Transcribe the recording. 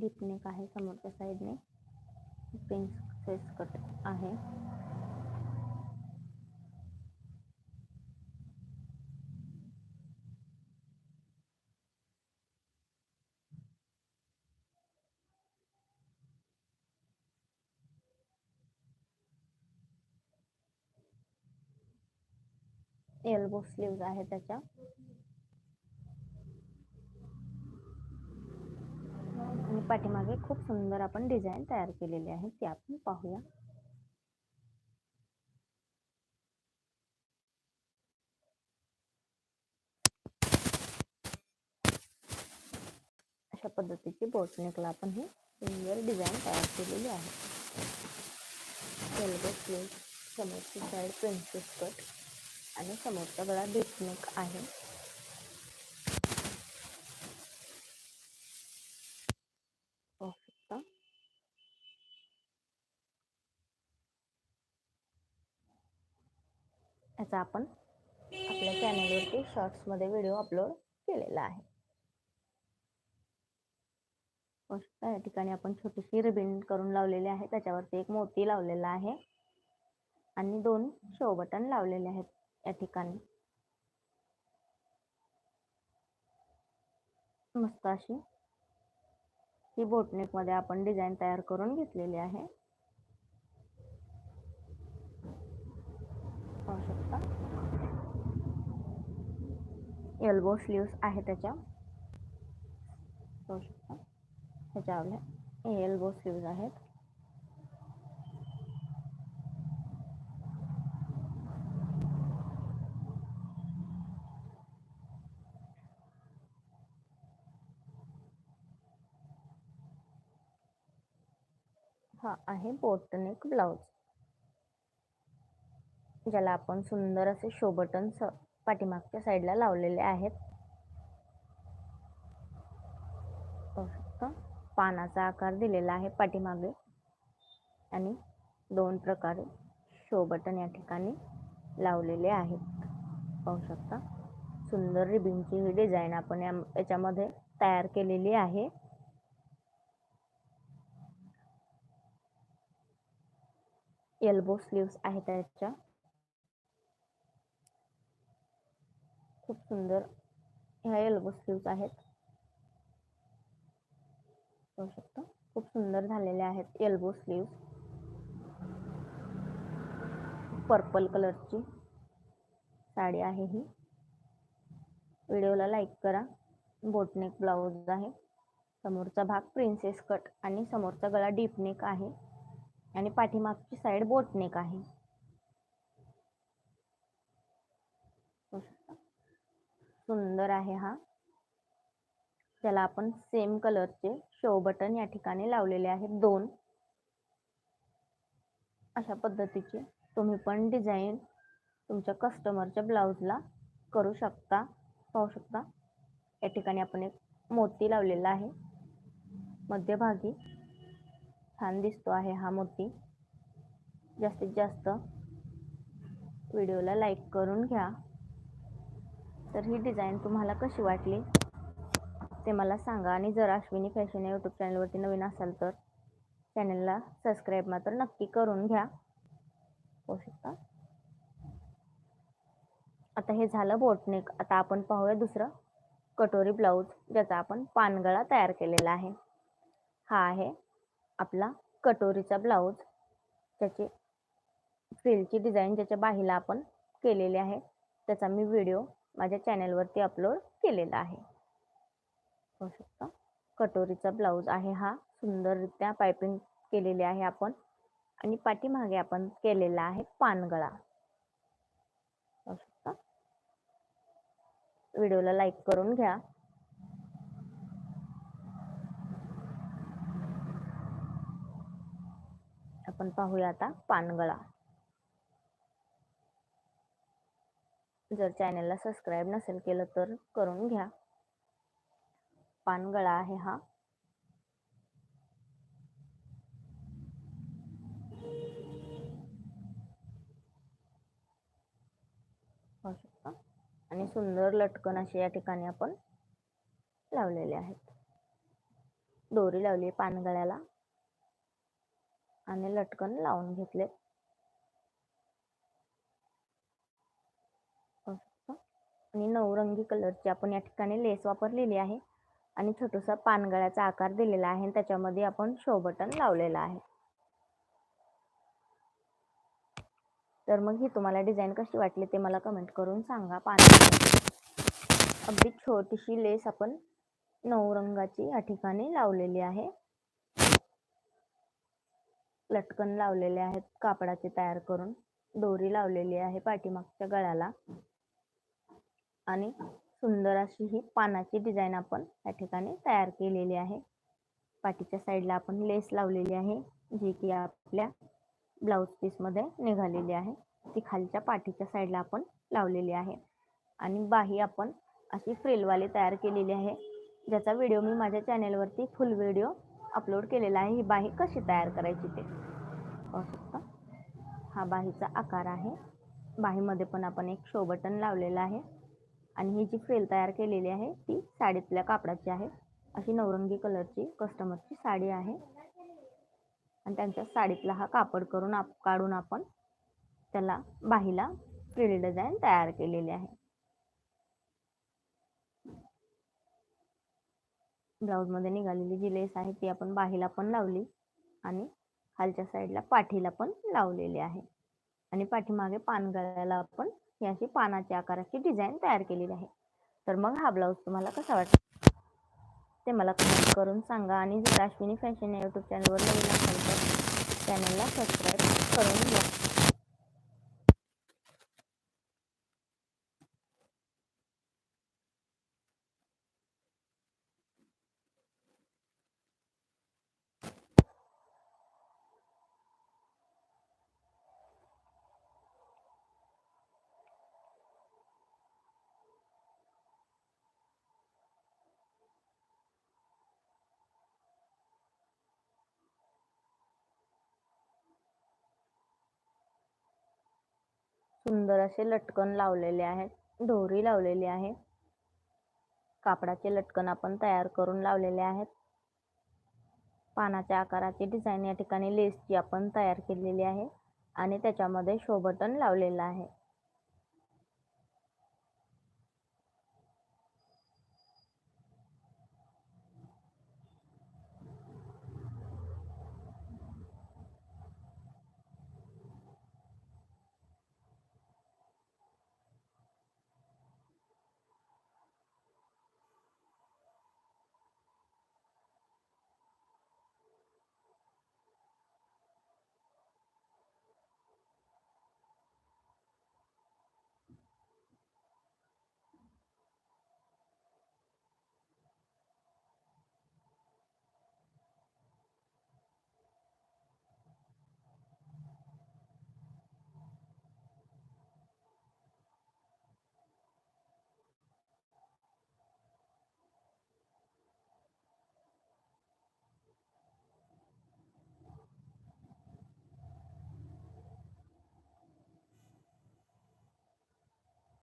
Deep आहे समोरच्या साईडने फेस कट आहे. एल्बो स्लीव्ज आहे त्याच्या. पाठीमागे खूप सुंदर आपण डिझाईन तयार केलेली आहे. ती आपण पाहूया. अशा पद्धतीची बोटनेकला आपण ही सुंदर डिझाईन तयार केलेली आहे. एल्बो स्लीव समोरची साईड प्रिन्सेस कट आणि समोरचा गळा डिपनेक आहे. याचा आपण आपल्या चॅनलवरती शॉर्ट्समध्ये व्हिडिओ अपलोड केलेला आहे. या ठिकाणी आपण छोटीशी रिबिन करून लावलेली आहे. त्याच्यावरती एक मोती लावलेला आहे आणि दोन शो बटन लावलेले आहेत या ठिकाणी. मस्त अशी ही बोटनेकमध्ये आपण डिझाईन तयार करून घेतलेली आहे पाहू शकता एल्बो स्लीव्स आहे त्याच्या. पाहू शकता. एल्बो स्लीव्ज आहेत. हा आहे बोटनेक ब्लाउज ज्याला आपण सुंदर असे शो पाठीमागच्या साईडला लावलेले आहेत. पानाचा आकार दिलेला आहे पाठीमागे. आणि दोन प्रकारे शो बटन या ठिकाणी लावलेले आहेत. पाहू शकता सुंदर रिबिनची ही डिझाईन आपण याच्यामध्ये तयार केलेली आहे. एल्बो स्लीव्स आहेत त्याच्या. खूप सुंदर ह्या एल्बो स्लीव्स आहेत. पाहू शकता. खूप सुंदर झालेले आहेत एल्बो स्लीव्स पर्पल कलरची साडी आहे ही. व्हिडिओला लाईक करा. बोटनेक ब्लाऊज आहे. समोरचा भाग प्रिन्सेस कट आणि समोरचा गळा डीपनेक आहे. आणि पाठीमागची साईड बोटनेक आहे. सुंदर आहे हा. त्याला आपण सेम कलरचे शो बटन या ठिकाणी लावलेले आहेत दोन. अशा पद्धतीचे तुम्ही पण डिझाईन तुमच्या कस्टमरच्या ब्लाऊजला करू शकता पाहू शकता. या ठिकाणी आपण एक मोती लावलेला आहे. मध्यभागी छान दिसतो आहे हा मोती. जास्तीत जास्त व्हिडिओला लाईक करून घ्या. तर ही डिझाईन तुम्हाला कशी वाटली ते मला सांगा. आणि जर अश्विनी फॅशन या यूट्यूब चॅनलवरती नवीन असाल तर चॅनलला सबस्क्राईब मात्र नक्की करून घ्या. होऊ शकता. आता हे झालं बोटनेक आता आपण पाहूया दुसरं कटोरी ब्लाऊज ज्याचा आपण पानगळा तयार केलेला आहे. हा आहे आपला कटोरीचा ब्लाऊज त्याची फ्रिलची डिझाईन ज्याच्या बाहीला आपण केलेली आहे. त्याचा मी व्हिडिओ माझ्या चॅनलवरती अपलोड केलेला आहे. पाहू शकता. कटोरीचा ब्लाऊज आहे हा. सुंदररित्या पायपिंग केलेली आहे आपण. आणि पाठीमागे आपण केलेला आहे पानगळा. पाहू शकता. व्हिडिओला लाईक करून घ्या. आपण पाहूया आता पानगळा. जर चॅनलला सबस्क्राईब नसेल केलं तर करून घ्या. पानगळा आहे हा. पाहू शकता. आणि सुंदर लटकन असे या ठिकाणी आपण लावलेले आहेत. दोरी लावली पानगळ्याला. आणि लटकन लावून घेतले आणि नवरंगी कलरची आपण या ठिकाणी लेस वापरलेली आहे. आणि छोटूसा पानगळ्याचा आकार दिलेला आहे आणि त्याच्यामध्ये आपण शो बटन लावलेला आहे. तर मग ही तुम्हाला डिझाईन कशी वाटली ते मला कमेंट करून सांगा. पानगळ्याची अगदी छोटीशी लेस आपण नऊ रंगाची या ठिकाणी लावलेली आहे. लटकन लावलेले आहेत कापडाचे तयार करून. दोरी लावलेली आहे पाठीमागच्या गळ्याला. आणि सुंदर अशी ही पानाची डिझाईन आपण या ठिकाणी तयार केलेली आहे. पाठीच्या साईडला आपण लेस लावलेली आहे जी की आपल्या ब्लाऊज पीसमध्ये निघालेली आहे. ती खालच्या पाठीच्या साईडला आपण लावलेली आहे. आणि बाही आपण अशी फ्रिलवाली तयार केलेली आहे ज्याचा व्हिडिओ मी माझ्या चॅनेलवरती फुल व्हिडिओ अपलोड केलेला आहे. ही बाही कशी तयार करायची ते पाहू शकता. हा बाहीचा आकार आहे. बाहीमध्ये पण आपण एक शो बटन लावलेला आहे. आणि ही जी फ्रेल तयार केलेली आहे ती साडीतल्या कापडाची आहे. अशी नवरंगी कलरची कस्टमरची साडी आहे. आणि त्यांच्या साडीतला हा कापड करून आप काढून आपण त्याला बाहीला फ्रिल डिझाईन तयार केलेली आहे. ब्लाऊजमध्ये निघालेली जी लेस आहे ती आपण बाहीला पण लावली आणि खालच्या साईडला पाठीला पण लावलेली आहे. आणि पाठीमागे पानगळ्याला आपण ही अशी पानाच्या आकाराची डिझाईन तयार केलेली आहे. तर मग हा ब्लाऊज तुम्हाला कसा वाटतो ते मला कमेंट करून सांगा आणि जर अश्विनी फॅशन या यूट्यूब चॅनलवर नवीन असेल तर चॅनलला सबस्क्राईब करून घ्या. सुंदर असे लटकन लावलेले आहेत. दोरी लावलेली आहे. कापडाचे लटकन आपण तयार करून लावलेले आहेत. पानाच्या आकाराची डिझाईन या ठिकाणी लेसची आपण तयार केलेली आहे. आणि त्याच्यामध्ये शोबटन लावलेलं आहे.